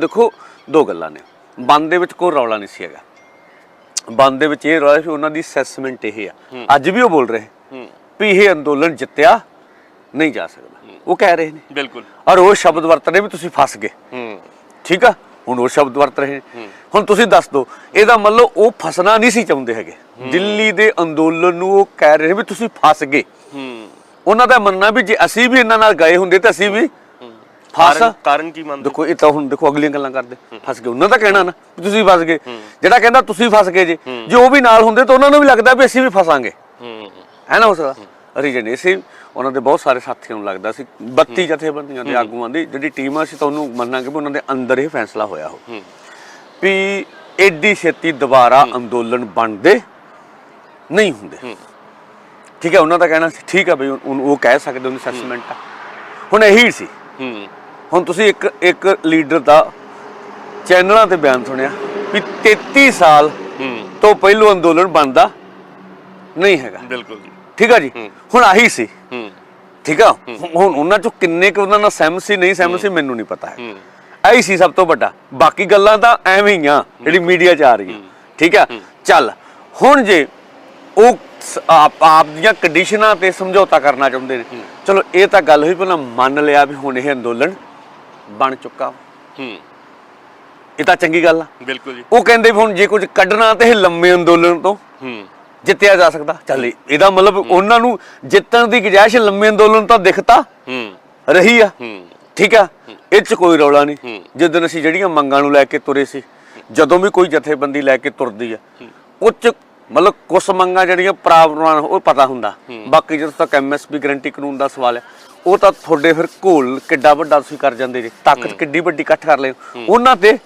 ਦੇਖੋ ਦੋ ਗੱਲਾਂ ਨੇ। ਬੰਦ ਦੇ ਵਿੱਚ ਕੋਈ ਰੌਲਾ ਨਹੀਂ ਸੀ ਹੈਗਾ। ਬੰਦ ਦੇ ਵਿੱਚ ਇਹ ਰੌਲਾ ਸੀ ਉਹਨਾਂ ਦੀ ਅਸੈਸਮੈਂਟ ਇਹ ਆ। ਅੱਜ ਵੀ ਉਹ ਬੋਲ ਰਹੇ। ਵੀ ਇਹ ਅੰਦੋਲਨ ਜਿੱਤਿਆ ਨਹੀਂ ਜਾ ਸਕਦਾ। ਉਹ ਕਹਿ ਰਹੇ ਨੇ। ਬਿਲਕੁਲ। ਔਰ ਉਹ ਸ਼ਬਦ ਵਰਤ ਰਹੇ ਵੀ ਤੁਸੀਂ ਫਸ ਗਏ। ਠੀਕ ਆ? ਹੁਣ ਉਹ ਸ਼ਬਦ ਵਰਤ ਰਹੇ ਨੇ। ਹੁਣ ਤੁਸੀਂ ਦੱਸ ਦਿਓ ਇਹਦਾ ਮਤਲਬ ਉਹ ਫਸਣਾ ਨਹੀਂ ਸੀ ਚਾਹੁੰਦੇ ਹੈਗੇ। ਦਿੱਲੀ ਦੇ ਅੰਦੋਲਨ ਨੂੰ ਉਹ ਕਹਿ ਰਹੇ ਵੀ ਤੁਸੀਂ ਫਸ ਗਏ। ਉਹਨਾਂ ਦਾ ਮੰਨਣਾ ਵੀ ਜੇ ਅਸੀਂ ਵੀ ਇਹਨਾਂ ਨਾਲ ਗਏ ਹੁੰਦੇ ਤਾਂ ਅਸੀਂ ਵੀ ਫਸ। ਕਾਰਨ ਕਾਰਨ ਕੀ ਮੰਨਦੇ? ਦੇਖੋ ਇਹ ਤਾਂ ਹੁਣ ਦੇਖੋ ਅਗਲੀਆਂ ਗੱਲਾਂ ਕਰਦੇ। ਫਸ ਗਏ। ਉਹਨਾਂ ਦਾ ਕਹਿਣਾ ਨਾ ਵੀ ਤੁਸੀਂ ਫਸ ਗਏ। ਜਿਹੜਾ ਕਹਿੰਦਾ ਤੁਸੀਂ ਫਸ ਗਏ ਜੀ ਜੇ ਉਹ ਵੀ ਨਾਲ ਹੁੰਦੇ ਤਾਂ ਉਹਨਾਂ ਨੂੰ ਵੀ ਲੱਗਦਾ ਵੀ ਅਸੀਂ ਵੀ ਫਸਾਂਗੇ। ਹੂੰ। ਹੈ ਨਾ ਹੋ ਸਕਦਾ। ਰੀਜਨ ਇਹ ਸੀ ਉਹਨਾਂ ਦੇ ਬਹੁਤ ਸਾਰੇ ਸਾਥੀਆਂ ਨੂੰ ਲੱਗਦਾ ਸੀ। 32 ਜਥੇਬੰਦੀਆਂ ਦੇ ਆਗੂਆਂ ਦੀ ਜਿਹੜੀ ਟੀਮ ਆ ਸੀ ਤਾਂ ਉਹਨੂੰ ਮੰਨਾਂਗੇ ਵੀ ਉਹਨਾਂ ਦੇ ਅੰਦਰ ਇਹ ਫੈਸਲਾ ਹੋਇਆ ਹੋ। ਹੂੰ। ਵੀ ਐਡੀ ਛੇਤੀ ਦੁਬਾਰਾ ਅੰਦੋਲਨ ਬਣਦੇ ਨਹੀਂ ਹੁੰਦੇ। ਹੂੰ। ਠੀਕ ਹੈ ਉਹਨਾਂ ਦਾ ਕਹਿਣਾ ਸੀ ਠੀਕ ਹੈ ਬਈ ਉਹ ਉਹ ਕਹਿ ਸਕਦੇ ਉਹਦੀ ਅਸੈਸਮੈਂਟ ਆ। ਹੁਣ ਇਹੀ ਸੀ। ਹੂੰ। ਹੁਣ ਤੁਸੀਂ ਇੱਕ ਇੱਕ ਲੀਡਰ ਦਾ ਚੈਨਲਾਂ ਤੇ ਬਿਆਨ ਸੁਣਿਆ ਵੀ 33 ਸਾਲ ਹੂੰ। ਤੋਂ ਪਹਿਲੋਂ ਅੰਦੋਲਨ ਬਣਦਾ ਨਹੀਂ ਹੈਗਾ। ਬਿਲਕੁਲ ਜੀ। ਠੀਕ ਆ ਜੀ? ਹੂੰ। ਹੁਣ ਆਹੀ ਸੀ। ਹੂੰ। ਠੀਕ ਆ? ਹੁਣ ਉਹਨਾਂ ਚੋਂ ਕਿੰਨੇ ਕੁ ਉਹਨਾਂ ਨਾਲ ਸਹਿਮਤ ਸੀ ਨਹੀਂ ਸਹਿਮਤ ਸੀ ਮੈਨੂੰ ਨਹੀਂ ਪਤਾ ਹੈ ਹੂੰ। ਆਹੀ ਸੀ ਸਭ ਤੋਂ ਵੱਡਾ। ਬਾਕੀ ਗੱਲਾਂ ਤਾਂ ਐਵੇਂ ਹੀ ਆ ਜਿਹੜੀ ਮੀਡੀਆ 'ਚ ਆ ਰਹੀ ਠੀਕ ਆ? ਚੱਲ ਹੁਣ ਜੇ ਉਹ ਆਪ ਆਪ ਦੀਆਂ ਕੰਡੀਸ਼ਨਾਂ ਤੇ ਸਮਝੌਤਾ ਕਰਨਾ ਚਾਹੁੰਦੇ ਨੇ। ਚਲੋ ਇਹ ਤਾਂ ਗੱਲ ਹੋਈ ਪਹਿਲਾਂ ਮੰਨ ਲਿਆ ਵੀ ਹੁਣ ਇਹ ਅੰਦੋਲਨ ਬਣ ਚੁੱਕਾ। ਹੂੰ। ਇਹ ਤਾਂ ਚੰਗੀ ਗੱਲ ਆ। ਬਿਲਕੁਲ ਜੀ। ਉਹ ਕਹਿੰਦੇ ਵੀ ਹੁਣ ਜੇ ਕੁਝ ਕੱਢਣਾ ਤੇ ਇਹ ਲੰਮੇ ਅੰਦੋਲਨ ਤੋਂ ਹੂੰ। ਜਿੱਤਿਆ ਜਾ ਸਕਦਾ। ਚੱਲ ਇਹ- ਇਹਦਾ ਮਤਲਬ ਉਹਨਾਂ ਨੂੰ ਜਿੱਤਣ ਦੀ ਗੁੰਜਾਇਸ਼ ਲੰਮੇ ਅੰਦੋਲਨ ਤੋਂ ਦਿਖਤਾ। ਹੂੰ। ਰਹੀ ਆ। ਹੂੰ। ਠੀਕ ਆ? ਇਹ ਚ ਕੋਈ ਰੌਲਾ ਨਹੀਂ। ਜਦੋਂ ਅਸੀਂ ਜਿਹੜੀਆਂ ਮੰਗਾਂ ਨੂੰ ਲੈ ਕੇ ਤੁਰੇ ਸੀ ਜਦੋਂ ਵੀ ਕੋਈ ਜਥੇਬੰਦੀ ਲੈ ਕੇ ਤੁਰਦੀ ਆ ਉਹ ਚ ਮਤਲਬ ਕੁਝ ਮੰਗਾਂ ਜਿਹੜੀਆਂ ਪ੍ਰਾਵਣਾਂ ਉਹ ਪਤਾ ਹੁੰਦਾ। ਬਾਕੀ ਜਦੋਂ ਤੱਕ ਐਮਐਸਪੀ ਗਰੰਟੀ ਕਾਨੂੰਨ ਦਾ ਸਵਾਲ ਹੈ ਉਹ ਤਾਂ ਤੁਹਾਡੇ ਫਿਰ ਘੋਲ ਕਿੱਡਾ ਵੱਡਾ ਤੁਸੀਂ ਕਰ ਜਾਂਦੇ ਜੇ ਤਾਕਤ ਕਿੱਡੀ ਵੱਡੀ ਇਕੱਠ ਕਰ ਲਿਓ। ਉਹਨਾਂ ਤੇ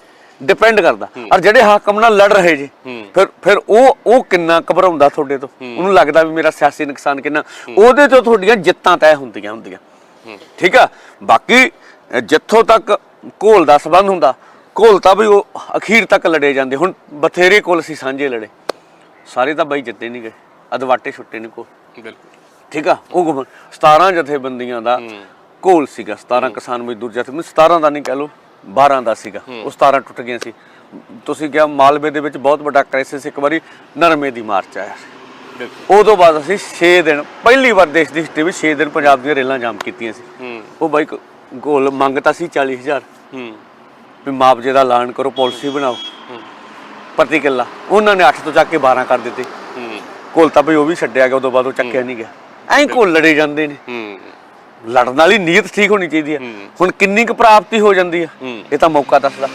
ਡਿਪੈਂਡ ਕਰਦਾ। ਔਰ ਜਿਹੜੇ ਹਾਕਮ ਨਾਲ ਲੜ ਰਹੇ ਜੀ ਫਿਰ ਫਿਰ ਉਹ ਉਹ ਕਿੰਨਾ ਘਬਰਾਉਂਦਾ ਤੁਹਾਡੇ ਤੋਂ? ਉਹਨੂੰ ਲੱਗਦਾ ਵੀ ਮੇਰਾ ਸਿਆਸੀ ਨੁਕਸਾਨ ਕਿੰਨਾ। ਉਹਦੇ ਤੋਂ ਤੁਹਾਡੀਆਂ ਜਿੱਤਾਂ ਤੈਅ ਹੁੰਦੀਆਂ ਹੁੰਦੀਆਂ। ਠੀਕ ਆ? ਬਾਕੀ ਜਿੱਥੋਂ ਤੱਕ ਘੋਲ ਦਾ ਸਬੰਧ ਹੁੰਦਾ ਘੋਲ ਤਾਂ ਵੀ ਉਹ ਅਖੀਰ ਤੱਕ ਲੜੇ ਜਾਂਦੇ। ਹੁਣ ਬਥੇਰੇ ਕੋਲ ਅਸੀਂ ਸਾਂਝੇ ਲੜੇ। ਸਾਰੇ ਤਾਂ ਬਾਈ ਜਿੱਤੇ ਨਹੀਂ ਗਏ ਅਦਵਾਟੇ ਛੁੱਟੇ ਨਹੀਂ ਕੋ ਬਿਲਕੁਲ। ਠੀਕ ਆ? ਉਹ ਗੁੰਮ- 17 ਜਥੇਬੰਦੀਆਂ ਦਾ ਘੋਲ ਸੀਗਾ 17 ਕਿਸਾਨ ਮਜ਼ਦੂਰ ਜਥੇ 17 ਦਾ ਨਹੀਂ ਕਹਿ ਲੋ 12 ਦਾ ਸੀਗਾ। ਉਹ 17 ਟੁੱਟ ਗਈਆਂ ਸੀ। ਤੁਸੀਂ ਕਿਹਾ ਮਾਲਵੇ ਦੇ ਵਿੱਚ ਬਹੁਤ ਵੱਡਾ ਕ੍ਰਾਈਸਿਸ ਇੱਕ ਵਾਰੀ ਨਰਮੇ ਦੀ ਮਾਰਚ ਆਇਆ ਸੀ। ਬਿਲਕੁਲ। ਉਹ ਤੋਂ ਬਾਅਦ ਅਸੀਂ 6 ਦਿਨ ਪਹਿਲੀ ਵਾਰ ਦੇਸ਼ ਦੀ ਹਿਸਟਰੀ ਵਿੱਚ 6 ਦਿਨ ਪੰਜਾਬ ਦੀਆਂ ਰੇਲਾਂ ਜਾਮ ਕੀਤੀਆਂ ਸੀ। ਹੂੰ। ਉਹ ਬਾਈ ਕ- ਗੋਲ ਮੰਗਤਾ ਸੀ 40000 ਹੂੰ। ਵੀ ਮੁਆਵਜ਼ੇ ਦਾ ਐਲਾਨ ਕਰੋ ਪਾਲਿਸੀ ਬਣਾਓ। ਪ੍ਰਤੀ ਕਿੱਲਾ। ਉਹਨਾਂ ਨੇ 8 ਤੋਂ ਚੱਕ ਕੇ 12 ਕਰ ਦਿੱਤੇ। ਹੂੰ। ਕੋਲ ਤਾਂ ਬਈ ਉਹ ਵੀ ਛੱਡਿਆ ਗਿਆ ਉਦੋਂ ਬਾਅਦ ਉਹ ਚੱਕਿਆ ਨਹੀਂ ਗਿਆ। ਐਂ ਕੋਲ ਲੜੇ ਜਾਂਦੇ ਨੇ। ਹੂੰ। ਲੜਨ ਵਾਲੀ ਨੀਅਤ ਠੀਕ ਹੋਣੀ ਚਾਹੀਦੀ ਹੈ। ਹੁਣ ਕਿੰਨੀ ਕੁ ਪ੍ਰਾਪਤੀ ਹੋ ਜਾਂਦੀ ਹੂੰ। ਇਹ ਤਾਂ ਮੌਕਾ ਦੱਸਦਾ।